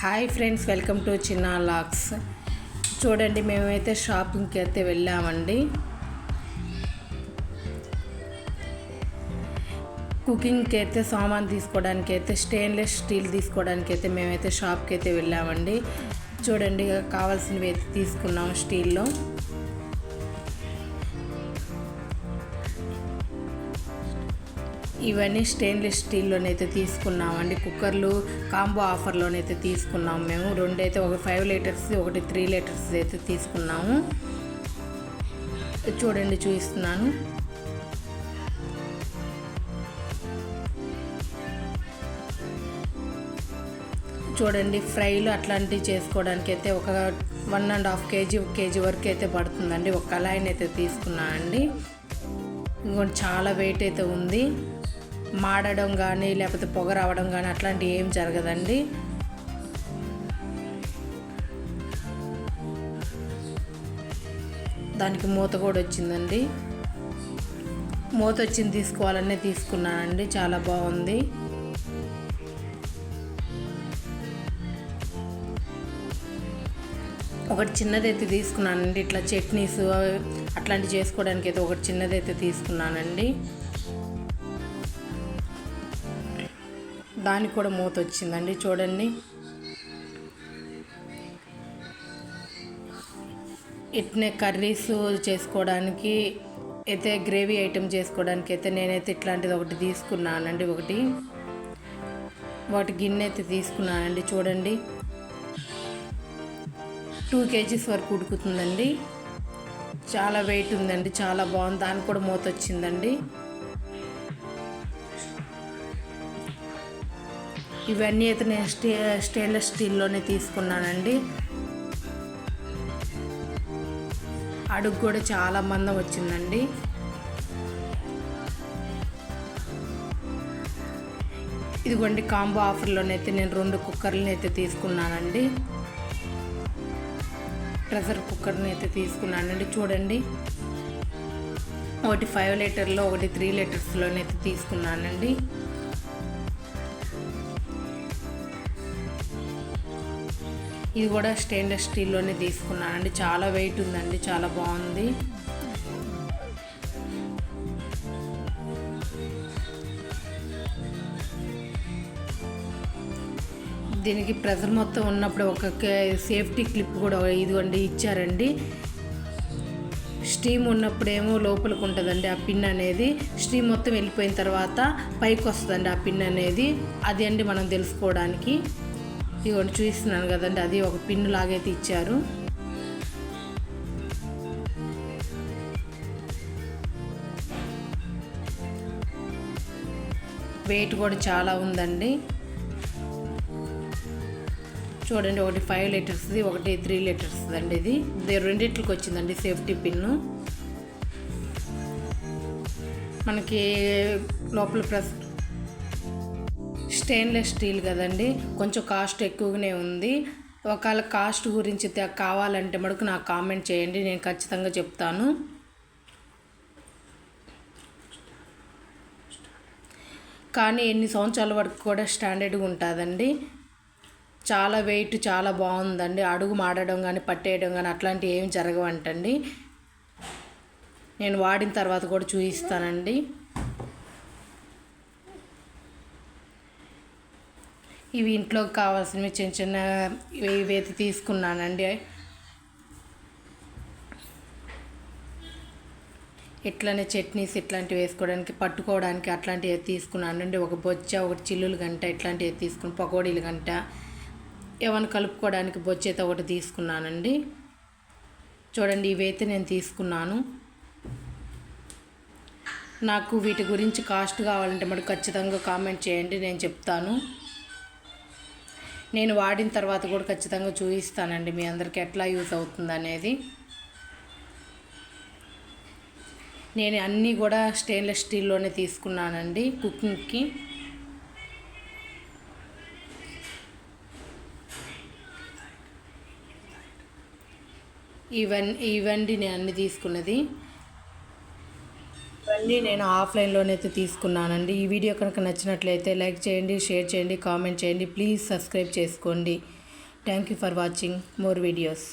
Hi friends welcome to చిన్న లాక్స్ చూడండి మేమైతే షాపింగ్కి అయితే వెళ్ళామండి. కుకింగ్కి అయితే సామాన్ తీసుకోవడానికి అయితే స్టెయిన్లెస్ స్టీల్ తీసుకోవడానికి అయితే మేమైతే షాప్కి అయితే వెళ్ళామండి. చూడండి కావాల్సినవి అయితే తీసుకున్నాం స్టీల్లో. ఇవన్నీ స్టెయిన్లెస్ స్టీల్లోనైతే తీసుకున్నామండి. కుక్కర్లు కాంబో ఆఫర్లోనైతే తీసుకున్నాము మేము. రెండైతే ఒక ఫైవ్ లీటర్స్ ఒకటి త్రీ లీటర్స్ అయితే తీసుకున్నాము. చూడండి చూపిస్తున్నాను. చూడండి ఫ్రైలు అట్లాంటివి చేసుకోవడానికి అయితే ఒక one and half KG KG వరకు అయితే పడుతుందండి. ఒక కళాయిని అయితే తీసుకున్నానండి. ఇంకోటి చాలా వెయిట్ అయితే ఉంది. మాడడం కానీ లేకపోతే పొగ రావడం కానీ అట్లాంటివి ఏం జరగదండి. దానికి మూత కూడా వచ్చిందండి. మూత వచ్చింది తీసుకోవాలనే తీసుకున్నానండి. చాలా బాగుంది. ఒకటి చిన్నదైతే తీసుకున్నానండి. ఇట్లా చట్నీస్ అట్లాంటివి చేసుకోవడానికి అయితే ఒకటి చిన్నదైతే తీసుకున్నానండి. దానికి కూడా మూత వచ్చిందండి చూడండి. ఇట్నే కర్రీస్ చేసుకోవడానికి అయితే గ్రేవీ ఐటెం చేసుకోవడానికి అయితే నేనైతే ఇట్లాంటిది ఒకటి తీసుకున్నానండి ఒకటి. వాటి గిన్నె అయితే తీసుకున్నానండి చూడండి. టూ కేజీస్ వరకు ఉడుకుతుందండి. చాలా వెయిట్ ఉందండి చాలా బాగుంది. దానికి కూడా మూత వచ్చిందండి. ఇవన్నీ అయితే నేను స్టే స్టెయిన్లెస్ స్టీల్లోనే తీసుకున్నానండి. అడుగు కూడా చాలా మందం వచ్చిందండి. ఇదిగోండి కాంబో ఆఫర్లోనైతే నేను రెండు కుక్కర్లను అయితే తీసుకున్నానండి. ప్రెషర్ కుక్కర్ని అయితే తీసుకున్నానండి. చూడండి. ఒకటి ఫైవ్ లీటర్లో ఒకటి త్రీ లీటర్స్లోనైతే తీసుకున్నానండి. ఇది కూడా స్టెయిన్లెస్ స్టీల్లోనే తీసుకున్నానండి చాలా వెయిట్ ఉందండి చాలా బాగుంది. దీనికి ప్రెజర్ మొత్తం ఉన్నప్పుడు ఒక సేఫ్టీ క్లిప్ కూడా ఇదిగోండి ఇచ్చారండి. స్టీమ్ ఉన్నప్పుడేమో లోపలికి ఉంటుందండి ఆ పిన్ అనేది. స్టీమ్ మొత్తం వెళ్ళిపోయిన తర్వాత పైకి వస్తుందండి ఆ పిన్ అనేది. అది అండి మనం తెలుసుకోవడానికి. ఇదిగోండి చూస్తున్నాను కదండి అది ఒక పిన్ లాగైతే ఇచ్చారు వెయిట్ కూడా చాలా ఉందండి. చూడండి ఒకటి ఫైవ్ లీటర్స్ది ఒకటి త్రీ లీటర్స్ అండి ఇది. ఇది రెండింటికి వచ్చిందండి సేఫ్టీ పిన్ను. మనకి లోపల ప్రెస్ స్టెయిన్లెస్ స్టీల్ కదండి. కొంచెం కాస్ట్ ఎక్కువగానే ఉంది. ఒకవేళ కాస్ట్ గురించి కావాలంటే మటుకు నాకు కామెంట్ చేయండి. నేను ఖచ్చితంగా చెప్తాను. కానీ ఎన్ని సంవత్సరాల వరకు కూడా స్టాండర్డ్గా ఉంటుందండి. చాలా వెయిట్ చాలా బాగుందండి. అడుగు మాడడం కానీ పట్టేయడం కానీ అట్లాంటివి ఏమి జరగవంటండి. నేను వాడిన తర్వాత కూడా చూపిస్తానండి. ఇవి ఇంట్లోకి కావాల్సినవి చిన్న చిన్న ఇవి అయితే తీసుకున్నానండి. ఇట్లానే చట్నీస్ ఇట్లాంటివి వేసుకోవడానికి పట్టుకోవడానికి అట్లాంటివి తీసుకున్నానండి. ఒక బొచ్చ ఒకటి చిల్లులు గంట ఇట్లాంటివి తీసుకుని పకోడీలు గంట ఏమైనా కలుపుకోవడానికి బొచ్చేత ఒకటి తీసుకున్నానండి. చూడండి ఇవైతే నేను తీసుకున్నాను. నాకు వీటి గురించి కాస్ట్ కావాలంటే మరి ఖచ్చితంగా కామెంట్ చేయండి నేను చెప్తాను. నేను వాడిన తర్వాత కూడా ఖచ్చితంగా చూపిస్తానండి మీ అందరికి ఎట్లా యూజ్ అవుతుంది అనేది నేను అన్నీ కూడా స్టెయిన్లెస్ స్టీల్లోనే తీసుకున్నానండి కుకింగ్కి. ఇవన్నీ ఇవండి నేను అన్ని తీసుకున్నది. అన్నీ నేను ఆఫ్లైన్లోనైతే తీసుకున్నానండి. ఈ వీడియో కనుక నచ్చినట్లయితే లైక్ చేయండి షేర్ చేయండి కామెంట్ చేయండి. ప్లీజ్ సబ్స్క్రైబ్ చేసుకోండి. Thank you for watching. More videos.